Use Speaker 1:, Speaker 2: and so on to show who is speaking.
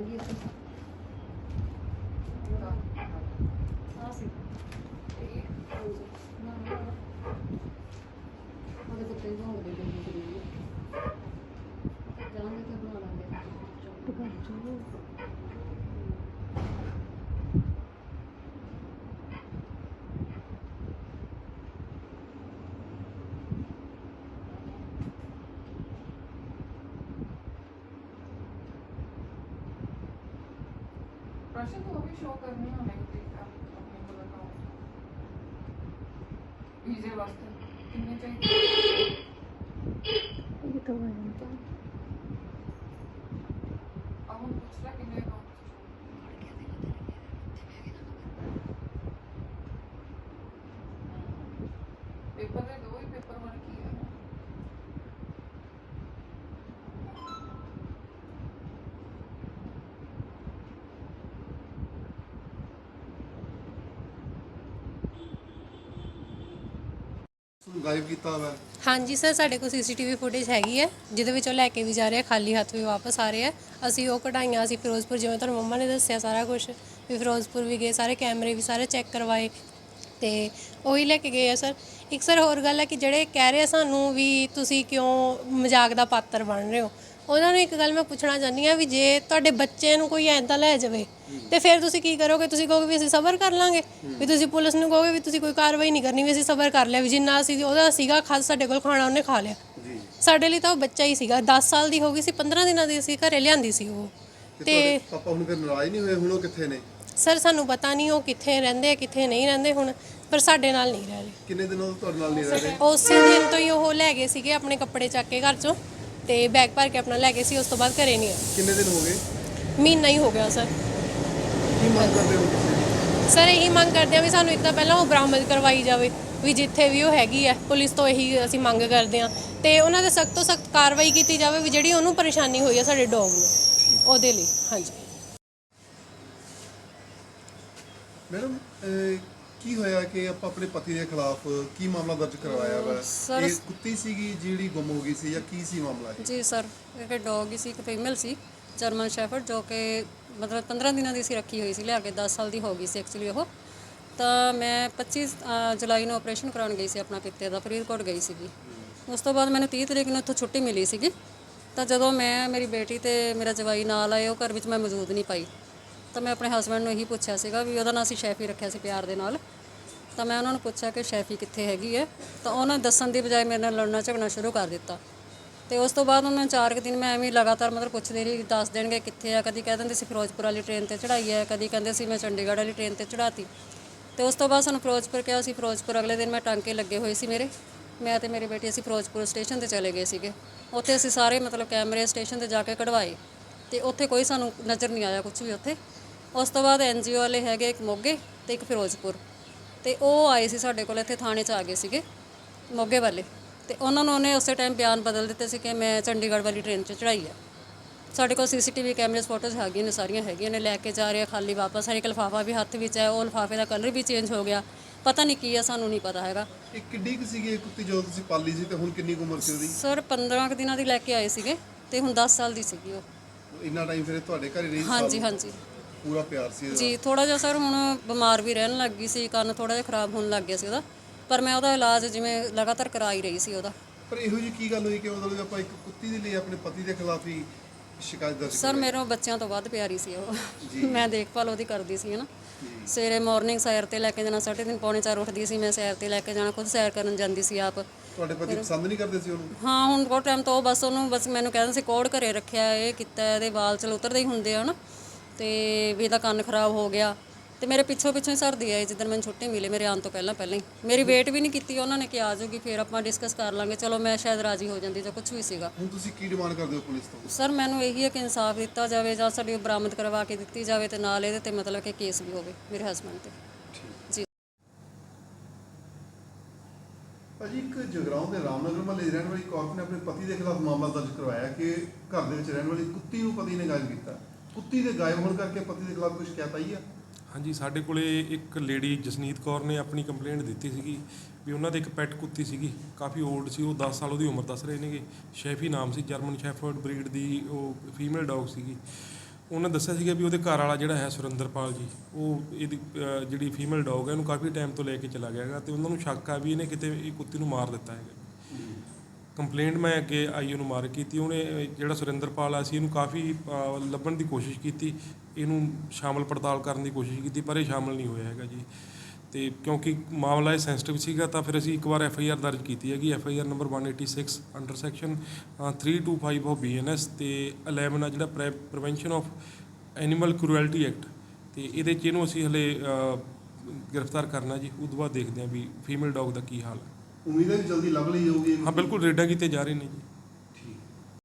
Speaker 1: ਗਈ ਇੱਥੇ ਆ ਸੀ ਹਾਂਜੀ ਨਾ ਨਾ ਉਹਦੇ ਕੁੱਤੇ ਭੌਂਕਦੇ ਪਏ ਨੇ ਜ਼ਰੂਰ ਜਾਵਾਂਗੇ ਤੇ ਬਣਾ ਲਾਂਗੇ
Speaker 2: ਪ੍ਰਸ਼ਨ ਤੋਂ ਵੀ ਸ਼ੋ ਕਰਨੀ ਹੋਣੀ ਤੇ ਆਪਣੇ ਕੋਲ ਅਕਾਊਂਟ ਵੀਜ਼ੇ ਵਾਸਤੇ ਕਿੰਨੇ ਚਾਹੀਦੇ?
Speaker 3: ਇਹ ਤਾਂ ਵਾਇਰਲ
Speaker 2: ਆ ਹੁਣ ਪੁੱਛ ਲੈ ਕਿੰਨੇ ਅਕਾਊਂਟ ਪੇਪਰ ਦੇ ਦੋ ਹੀ ਪੇਪਰ ਵਰ ਕੀ ਹੈ
Speaker 4: ਗਾਇਬ ਕੀਤਾ ਹੋਇਆ
Speaker 5: ਹਾਂਜੀ ਸਰ, ਸਾਡੇ ਕੋਲ ਸੀਸੀਟੀਵੀ ਫੁਟੇਜ ਹੈਗੀ ਹੈ, ਜਿਹਦੇ ਵਿੱਚ ਉਹ ਲੈ ਕੇ ਵੀ ਜਾ ਰਹੇ ਆ, ਖਾਲੀ ਹੱਥ ਵੀ ਵਾਪਸ ਆ ਰਹੇ ਆ। ਅਸੀਂ ਉਹ ਕਢਾਈਆਂ, ਅਸੀਂ ਫਿਰੋਜ਼ਪੁਰ ਜਿਵੇਂ ਤੁਹਾਨੂੰ ਮੰਮਾ ਨੇ ਦੱਸਿਆ ਸਾਰਾ ਕੁਝ ਵੀ ਫਿਰੋਜ਼ਪੁਰ ਵੀ ਗਏ, ਸਾਰੇ ਕੈਮਰੇ ਵੀ ਸਾਰੇ ਚੈੱਕ ਕਰਵਾਏ ਤੇ ਉਹੀ ਲੈ ਕੇ ਗਏ ਆ ਸਰ। ਇੱਕ ਸਰ ਹੋਰ ਗੱਲ ਹੈ ਕਿ ਜਿਹੜੇ ਕਹਿ ਰਹੇ ਆ ਸਾਨੂੰ ਵੀ ਤੁਸੀਂ ਕਿਉਂ ਮਜ਼ਾਕ ਦਾ ਪਾਤਰ ਬਣ ਰਹੇ ਹੋ? ਉਹਨਾਂ ਨੂੰ ਇੱਕ ਗੱਲ ਮੈਂ ਪੁੱਛਣਾ ਚਾਹੁੰਦੀ ਆ ਵੀ ਜੇ ਤੁਹਾਡੇ ਬੱਚੇ ਨੂੰ ਕੋਈ ਐਂਦਾ ਲੈ ਜਾਵੇ ਤੇ ਫਿਰ ਤੁਸੀਂ ਕੀ ਕਰੋਗੇ? ਤੁਸੀਂ ਕਹੋਗੇ ਵੀ ਅਸੀਂ ਸਬਰ ਕਰ ਲਾਂਗੇ। ਵੀ ਤੁਸੀਂ ਪੁਲਿਸ ਨੂੰ ਕਹੋਗੇ ਵੀ ਤੁਸੀਂ ਕੋਈ ਕਾਰਵਾਈ ਨਹੀਂ ਕਰਨੀ ਵੀ ਅਸੀਂ ਸਬਰ ਕਰ ਲਿਆ ਵੀ ਜਿੰਨਾ ਅਸੀਂ ਉਹਦਾ ਸੀਗਾ ਖਾ ਸਾਡੇ ਕੋਲ ਖਾਣਾ ਉਹਨੇ ਖਾ ਲਿਆ। ਸਾਡੇ ਲਈ ਤਾਂ ਉਹ ਬੱਚਾ ਹੀ ਸੀਗਾ। 10 ਸਾਲ ਦੀ ਹੋ ਗਈ ਸੀ 15 ਦਿਨਾਂ ਦੀ ਅਸੀਂ ਘਰੇ ਲਿਆਂਦੀ ਸੀ ਉਹ।
Speaker 4: ਤੇ ਪਾਪਾ ਹੁਣ ਫਿਰ ਨਾਰਾਜ਼ ਨਹੀਂ ਹੋਏ? ਹੁਣ ਉਹ ਕਿੱਥੇ ਨੇ?
Speaker 5: ਸਰ ਸਾਨੂੰ ਪਤਾ ਨਹੀਂ ਉਹ ਕਿੱਥੇ ਰਹਿੰਦੇ ਆ ਕਿੱਥੇ ਨਹੀਂ ਰਹਿੰਦੇ ਹੁਣ ਪਰ ਸਾਡੇ ਨਾਲ ਨਹੀਂ ਰਹਿ ਰਹੇ।
Speaker 4: ਕਿੰਨੇ ਦਿਨ ਉਹ ਤੁਹਾਡੇ ਨਾਲ ਨਹੀਂ ਰਹਿ ਰਹੇ?
Speaker 5: ਉਸੇ ਦਿਨ ਤੋਂ ਹੀ ਉਹ ਲੈ ਗਏ ਸੀਗੇ ਆਪਣੇ ਕੱਪੜੇ ਚੱਕ ਕੇ ਘਰ ਚੋਂ। ਤੇ ਬੈਗ ਭਰ ਕੇ ਆਪਣਾ ਲੈ ਗਏ ਸੀ ਉਸ ਤੋਂ ਬਾਅਦ ਘਰੇ ਨਹੀਂ ਆਏ।
Speaker 4: ਕਿੰਨੇ ਦਿਨ ਹੋ ਗਏ?
Speaker 5: ਮਹੀਨਾ ਹੀ ਹੋ ਗਿਆ ਸਰ।
Speaker 4: ਕੀ ਮੰਗ ਕਰਦੇ ਹੋ ਤੁਸੀਂ?
Speaker 5: ਸਰ ਇਹੀ ਮੰਗ ਕਰਦੇ ਆ ਵੀ ਸਾਨੂੰ ਇੱਕ ਤਾਂ ਪਹਿਲਾਂ ਉਹ ਬਰਾਮਦ ਕਰਵਾਈ ਜਾਵੇ ਵੀ ਜਿੱਥੇ ਵੀ ਉਹ ਹੈਗੀ ਹੈ ਪੁਲਿਸ ਤੋਂ ਇਹੀ ਅਸੀਂ ਮੰਗ ਕਰਦੇ ਆ ਤੇ ਉਹਨਾਂ ਦੇ ਸਖਤ ਤੋਂ ਸਖਤ ਕਾਰਵਾਈ ਕੀਤੀ ਜਾਵੇ ਵੀ ਜਿਹੜੀ ਉਹਨੂੰ ਪਰੇਸ਼ਾਨੀ ਹੋਈ ਹੈ ਸਾਡੇ ਡੌਗ ਨੂੰ ਉਹਦੇ ਲਈ ਹਾਂਜੀ।
Speaker 4: ਮੈਡਮ ਅਹ, ਕੀ ਹੋਇਆ ਕਿ ਆਪਾਂ ਆਪਣੇ ਪਤੀ ਦੇ ਖਿਲਾਫ ਕੀ ਮਾਮਲਾ ਦਰਜ ਕਰਵਾਇਆ ਵਾ?
Speaker 6: ਸਰ-
Speaker 4: ਇਹ ਕੁੱਤੀ ਸੀਗੀ ਜਿਹੜੀ ਗੁੰਮ ਹੋ ਗਈ ਸੀ ਜਾਂ ਕੀ ਸੀ ਮਾਮਲਾ ਇਹ?
Speaker 6: ਜੀ ਸਰ ਇੱਕ ਡੌਗ ਹੀ ਸੀ ਇੱਕ ਫੀਮੇਲ ਸੀ ਜਰਮਨ ਸ਼ੈਫਰਡ ਜੋ ਕਿ ਮਤਲਬ 15 ਦਿਨਾਂ ਦੀ ਸੀ ਰੱਖੀ ਹੋਈ ਸੀ ਲਿਆ ਕੇ 10 ਸਾਲ ਦੀ ਹੋ ਗਈ ਸੀ ਐਕਚੁਅਲੀ ਉਹ। ਤਾਂ ਮੈਂ 25 ਅ, ਜੁਲਾਈ ਨੂੰ ਆਪਰੇਸ਼ਨ ਕਰਾਉਣ ਗਈ ਸੀ ਆਪਣਾ ਪਿੱਤੇ ਦਾ ਫਰੀਦਕੋਟ ਗਈ ਸੀਗੀ। ਉਸ ਤੋਂ ਬਾਅਦ ਮੈਨੂੰ 30 ਤਰੀਕ ਨੂੰ ਉੱਥੋਂ ਛੁੱਟੀ ਮਿਲੀ ਸੀਗੀ। ਤਾਂ ਜਦੋਂ ਮੈਂ ਮੇਰੀ ਬੇਟੀ ਤੇ ਮੇਰਾ ਜਵਾਈ ਨਾਲ ਆਏ ਉਹ ਘਰ ਵਿੱਚ ਮੈਂ ਮੌਜੂਦ ਨਹੀਂ ਪਾਈ। ਤਾਂ ਮੈਂ ਆਪਣੇ ਹਸਬੰਡ ਨੂੰ ਇਹੀ ਪੁੱਛਿਆ ਸੀਗਾ ਵੀ ਉਹਦਾ ਨਾਂ ਅਸੀਂ ਸ਼ੈਫੀ ਰੱਖਿਆ ਸੀ ਪਿਆਰ ਦੇ ਨਾਲ। ਤਾਂ ਮੈਂ ਉਹਨਾਂ ਨੂੰ ਪੁੱਛਿਆ ਕਿ ਸ਼ੈਫੀ ਕਿੱਥੇ ਹੈਗੀ ਹੈ? ਤਾਂ ਉਹਨਾਂ ਨੇ ਦੱਸਣ ਦੀ ਬਜਾਏ ਮੇਰੇ ਨਾਲ ਲੜਨਾ ਝਗੜਨਾ ਸ਼ੁਰੂ ਕਰ ਦਿੱਤਾ। ਤੇ ਉਸ ਤੋਂ ਬਾਅਦ ਉਹਨਾਂ ਨੇ ਚਾਰ ਕੁ ਦਿਨ ਮੈਂ ਐਵੇਂ ਲਗਾਤਾਰ ਮਤਲਬ ਪੁੱਛਦੇ ਰਹੀ, ਦੱਸ ਦੇਣਗੇ ਕਿੱਥੇ ਆ? ਕਦੀ ਕਹਿ ਦਿੰਦੇ ਸੀ ਫਿਰੋਜ਼ਪੁਰ ਵਾਲੀ ਟ੍ਰੇਨ ਤੇ ਚੜਾਈ ਹੈ, ਕਦੀ ਕਹਿੰਦੇ ਸੀ ਮੈਂ ਚੰਡੀਗੜ੍ਹ ਵਾਲੀ ਟ੍ਰੇਨ ਤੇ ਚੜਾਤੀ ਤੇ ਉਸ ਤੋਂ ਬਾਅਦ ਸਾਨੂੰ ਫਿਰੋਜ਼ਪੁਰ ਕਿਹਾ ਸੀ, ਫਿਰੋਜ਼ਪੁਰ ਅਗਲੇ ਦਿਨ ਮੈਂ ਟਾਂਕੇ ਲੱਗੇ ਹੋਏ ਸੀ ਮੇਰੇ। ਮੈਂ ਤੇ ਮੇਰੀ ਬੇਟੀ ਅਸੀਂ ਫਿਰੋਜ਼ਪੁਰ ਸਟੇਸ਼ਨ ਤੇ ਚਲੇ ਗਏ ਸੀਗੇ। ਉੱਥੇ ਅਸੀਂ ਸਾਰੇ ਮਤਲਬ ਕੈਮਰੇ ਸਟੇਸ਼ਨ ਤੇ ਜਾ ਕੇ ਕਢਵਾਏ। ਤੇ ਉੱਥੇ ਕੋਈ ਸਾਨੂੰ ਨਜ਼ਰ ਨਹੀਂ ਆਇਆ ਕੁਝ ਵੀ ਉੱਥੇ। ਉਸ ਤੋਂ ਬਾਅਦ ਐਨਜੀਓ ਵਾਲੇ ਹੈਗੇ ਇੱਕ ਮੋਗੇ ਤੇ ਇੱਕ ਫਿਰੋਜ਼ਪੁਰ। ਤੇ ਉਹ ਆਏ ਸੀ ਸਾਡੇ ਕੋਲ ਇੱਥੇ ਥਾਣੇ 'ਚ ਆ ਗਏ ਸੀਗੇ ਮੋਗੇ ਵਾਲੇ। ਤੇ ਉਹਨਾਂ ਨੂੰ ਉਹਨੇ ਉਸੇ ਟਾਈਮ ਬਿਆਨ ਬਦਲ ਦਿੱਤੇ ਸੀ ਕਿ ਮੈਂ ਚੰਡੀਗੜ੍ਹ ਵਾਲੀ ਟ੍ਰੇਨ 'ਚ ਚੜਾਈ ਹੈ ਸਾਡੇ ਕੋਲ ਸੀਸੀਟੀਵੀ ਕੈਮਰੇਸ ਫੋਟੋਜ਼ ਹੈਗੀਆਂ ਨੇ ਸਾਰੀਆਂ ਹੈਗੀਆਂ ਨੇ ਲੈ ਕੇ ਜਾ ਰਹੇ ਆ ਖਾਲੀ ਵਾਪਸ। ਹਰ ਇੱਕ ਲਿਫਾਫਾ ਵੀ ਹੱਥ ਵਿੱਚ ਹੈ ਉਹ ਲਿਫਾਫੇ ਦਾ ਕਲਰ ਵੀ ਚੇਂਜ ਹੋ ਗਿਆ। ਪਤਾ ਨਹੀਂ ਕੀ ਹੈ ਸਾਨੂੰ ਨਹੀਂ ਪਤਾ ਹੈਗਾ।
Speaker 4: ਇਹ ਕਿੱਡੀ ਕੁ ਸੀਗੀ ਇਹ ਕੁੱਤੀ ਜਦੋਂ ਤੁਸੀਂ ਪਾਲੀ ਸੀ ਤੇ ਹੁਣ ਕਿੰਨੀ ਕੁ ਉਮਰ ਸੀ ਉਹਦੀ?
Speaker 6: ਸਰ 15 ਕੁ ਦਿਨਾਂ ਦੀ ਲੈ ਕੇ ਆਏ ਸੀਗੇ ਤੇ ਹੁਣ 10 ਸਾਲ ਦੀ ਸੀਗੀ ਉਹ।
Speaker 4: ਇੰਨਾ ਟਾਈਮ ਫਿਰ ਇਹ ਤੁਹਾਡੇ ਘਰੇ ਰਹੀ
Speaker 6: ਹਾਂਜੀ
Speaker 4: ਸਾਲ?
Speaker 6: ਹਾਂਜੀ।
Speaker 4: ਪੂਰਾ ਪਿਆਰ ਸੀ ਇਹਦਾ।
Speaker 6: ਜੀ ਥੋੜਾ ਜਿਹਾ ਸਰ ਹੁਣ ਬਿਮਾਰ ਵੀ ਰਹਿਣ ਲੱਗ ਗਈ ਸੀ ਕੰਨ ਥੋੜਾ ਜਿਹਾ ਖਰਾਬ ਹੋਣ ਲੱਗ ਗਿਆ ਸੀ ਉਹਦਾ। ਪਰ ਮੈਂ ਉਹਦਾ ਇਲਾਜ ਜਿਵੇਂ ਲਗਾਤਾਰ ਕਰਾ ਹੀ ਰਹੀ ਸੀ ਉਹਦਾ।
Speaker 4: ਪਰ ਇਹੋ ਜੀ ਕੀ ਗੱਲ ਹੋਈ ਕਿ ਮਤਲਬ ਆਪਾਂ ਇੱਕ ਕੁੱਤੀ ਦੇ ਲਈ ਆਪਣੇ ਪਤੀ ਦੇ ਖਿਲਾਫ ਹੀ ਸ਼ਿਕਾਇਤ ਦਰਜ
Speaker 6: ਸਰ ਮੇਰੇ ਬੱਚਿਆਂ ਤੋਂ ਵੱਧ ਪਿਆਰੀ ਸੀ ਉਹ। ਮੈਂ ਦੇਖਭਾਲ ਉਹਦੀ ਕਰਦੀ ਸੀ ਹਨਾ। ਸਵੇਰੇ ਮਾਰਨਿੰਗ ਸੈਰ ਤੇ ਲੈ ਕੇ ਜਾਣਾ ਸਾਢੇ ਤਿੰਨ ਪੌਣੇ ਚਾਰ ਉੱਠਦੀ ਸੀ ਮੈਂ ਸੈਰ ਤੇ ਲੈ ਕੇ ਜਾਣਾ ਖੁਦ ਸੈਰ ਕਰਨ ਜਾਂਦੀ ਸੀ ਆਪ।
Speaker 4: ਤੁਹਾਡੇ ਪਤੀ ਪਸੰਦ ਨਹੀਂ ਕਰਦੇ ਸੀ ਉਹਨੂੰ?
Speaker 6: ਹਾਂ ਹੁਣ ਬਹੁਤ ਟਾਈਮ ਤੋਂ ਉਹ ਬਸ ਉਹਨੂੰ ਬਸ ਮੈਨੂੰ ਕਹਿੰਦੇ ਸੀ ਕੋੜ ਘਰੇ ਰੱਖਿਆ ਇਹ ਕੀਤਾ ਇਹਦੇ ਵਾਲ ਚਲ ਉਤਰਦੇ ਹੀ ਹੁੰਦੇ ਆ ਹਨਾ। ਤੇ ਵੀ ਇਹਦਾ ਕੰਨ ਖਰਾਬ ਹੋ ਗਿਆ ਤੇ ਮੇਰੇ ਪਿੱਛੋਂ ਪਿੱਛੋਂ ਹੀ ਸਰਦੀ ਆਈ ਜਿੱਦਣ ਮੈਨੂੰ ਛੁੱਟੀ ਮਿਲੀ ਮੇਰੇ ਆਉਣ ਤੋਂ ਪਹਿਲਾਂ ਪਹਿਲਾਂ ਹੀ। ਮੇਰੀ ਵੇਟ ਵੀ ਨਹੀਂ ਕੀਤੀ ਉਹਨਾਂ ਨੇ ਕਿ ਆ ਜਾਊਗੀ ਫਿਰ ਆਪਾਂ ਡਿਸਕਸ ਕਰ ਲਾਂਗੇ। ਚਲੋ ਮੈਂ ਸ਼ਾਇਦ ਰਾਜੀ ਹੋ ਜਾਂਦੀ ਜਾਂ ਕੁਝ ਵੀ ਸੀਗਾ।
Speaker 4: ਹੁਣ ਤੁਸੀਂ ਕੀ ਡਿਮਾਂਡ ਕਰਦੇ ਹੋ ਪੁਲਿਸ ਤੋਂ?
Speaker 6: ਸਰ ਮੈਨੂੰ ਇਹੀ ਹੈ ਕਿ ਇਨਸਾਫ ਦਿੱਤਾ ਜਾਵੇ ਜਾਂ ਸਾਡੀ ਬਰਾਮਦ ਕਰਵਾ ਕੇ ਦਿੱਤੀ ਜਾਵੇ ਤੇ ਨਾਲ ਇਹਦੇ ਤੇ ਮਤਲਬ ਕਿ ਕੇਸ ਵੀ ਹੋਵੇ ਮੇਰੇ ਹਸਬੰਡ ਤੇ। ਜੀ।
Speaker 4: ਭਾਜੀ ਇੱਕ ਜਗਰਾਉਂ ਦੇ ਰਾਮਨਗਰ ਮਹੱਲੇ ਰਹਿਣ ਵਾਲੀ ਇੱਕ ਔਰਤ ਨੇ ਆਪਣੇ ਪਤੀ ਦੇ ਖਿਲਾਫ ਮਾਮਲਾ ਦਰਜ ਕਰਵਾਇਆ ਕਿ ਘਰ ਦੇ ਵਿੱਚ ਰਹਿਣ ਵਾਲੀ ਕੁੱਤੀ ਨੂੰ ਪਤੀ ਨੇ ਗਾਇਬ ਕੀਤਾ। ਕੁੱਤੀ ਦੇ ਗਾਇਬ ਹੋਣ ਕਰਕੇ ਪਤੀ ਦੇ ਖਿਲਾਫ ਕੋਈ ਸ਼ਿਕਾਇਤ ਆਈ ਆ?
Speaker 7: ਹਾਂਜੀ, ਸਾਡੇ ਕੋਲੇ ਇੱਕ ਲੇਡੀ ਜਸਨੀਤ ਕੌਰ ਨੇ ਆਪਣੀ ਕੰਪਲੇਂਟ ਦਿੱਤੀ ਸੀਗੀ ਵੀ ਉਹਨਾਂ ਦੇ ਇੱਕ ਪੈਟ ਕੁੱਤੀ ਸੀਗੀ, ਕਾਫੀ 올ਡ ਸੀ, ਉਹ 10 ਸਾਲ ਉਹਦੀ ਉਮਰ ਦੱਸ ਰਹੇ ਨੇਗੇ। ਸ਼ੈਫੀ ਨਾਮ ਸੀ, ਜਰਮਨ ਸ਼ੈਫਰਡ ਬਰੀਡ ਦੀ ਉਹ ਫੀਮੇਲ ਡੌਗ ਸੀਗੀ। ਉਹਨਾਂ ਦੱਸਿਆ ਸੀਗਾ ਵੀ ਉਹਦੇ ਘਰ ਵਾਲਾ ਜਿਹੜਾ ਹੈ ਸੁਰਿੰਦਰਪਾਲ ਜੀ, ਉਹ ਇਹਦੀ ਜਿਹੜੀ ਫੀਮੇਲ ਡੌਗ ਹੈ, ਇਹਨੂੰ ਕਾਫੀ ਟਾਈਮ ਤੋਂ ਲੈ ਕੇ ਚਲਾ ਗਿਆ ਹੈਗਾ ਤੇ ਉਹਨਾਂ ਨੂੰ ਸ਼ੱਕ ਆ ਵੀ ਇਹਨੇ ਕਿਤੇ ਇਹ ਕੁੱਤੀ ਨੂੰ ਮਾਰ ਦਿੱਤਾ ਹੈਗਾ। ਕੰਪਲੇਂਟ ਮੈਂ ਅੱਗੇ ਆਈਓ ਨੂੰ ਮਾਰਕ ਕੀਤੀ ਉਹਨੇ ਅਹ, ਜਿਹੜਾ ਸੁਰਿੰਦਰਪਾਲ ਆ ਸੀ ਇਹਨੂੰ ਕਾਫੀ ਅਹ, ਲੱਭਣ ਦੀ ਕੋਸ਼ਿਸ਼ ਕੀਤੀ ਇਹਨੂੰ ਸ਼ਾਮਲ ਪੜਤਾਲ ਕਰਨ ਦੀ ਕੋਸ਼ਿਸ਼ ਕੀਤੀ ਪਰ ਇਹ ਸ਼ਾਮਲ ਨਹੀਂ ਹੋਇਆ ਹੈਗਾ ਜੀ। ਤੇ ਕਿਉਂਕਿ ਮਾਮਲਾ ਇਹ ਸੈਂਸਿਟਿਵ ਸੀਗਾ ਤਾਂ ਫਿਰ ਅਸੀਂ ਇੱਕ ਵਾਰ ਐਫ ਆਈ ਆਰ ਦਰਜ ਕੀਤੀ ਹੈਗੀ F I R number 186 under section 325 of BNS ਤੇ 11 ਆ ਜਿਹੜਾ prevention of animal cruelty act ਤੇ ਇਹਦੇ ਚ ਇਹਨੂੰ ਅਸੀਂ ਹਲੇ ਅਹ, ਗ੍ਰਿਫਤਾਰ ਕਰਨਾ ਜੀ ਉਸ ਤੋਂ ਬਾਅਦ ਦੇਖਦੇ ਹਾਂ ਵੀ ਫੀਮੇਲ ਡੌਗ ਦਾ ਕੀ ਹਾਲ ਹੈ।
Speaker 4: ਉਮੀਦ ਹੈ ਕਿ ਜਲਦੀ ਲੱਭ ਲਈ ਜਾਊਗੀ
Speaker 7: ਹਾਂ, ਬਿਲਕੁਲ, ਰੇਡਾਂ ਕੀਤੇ ਜਾ ਰਹੇ ਨੇ ਜੀ।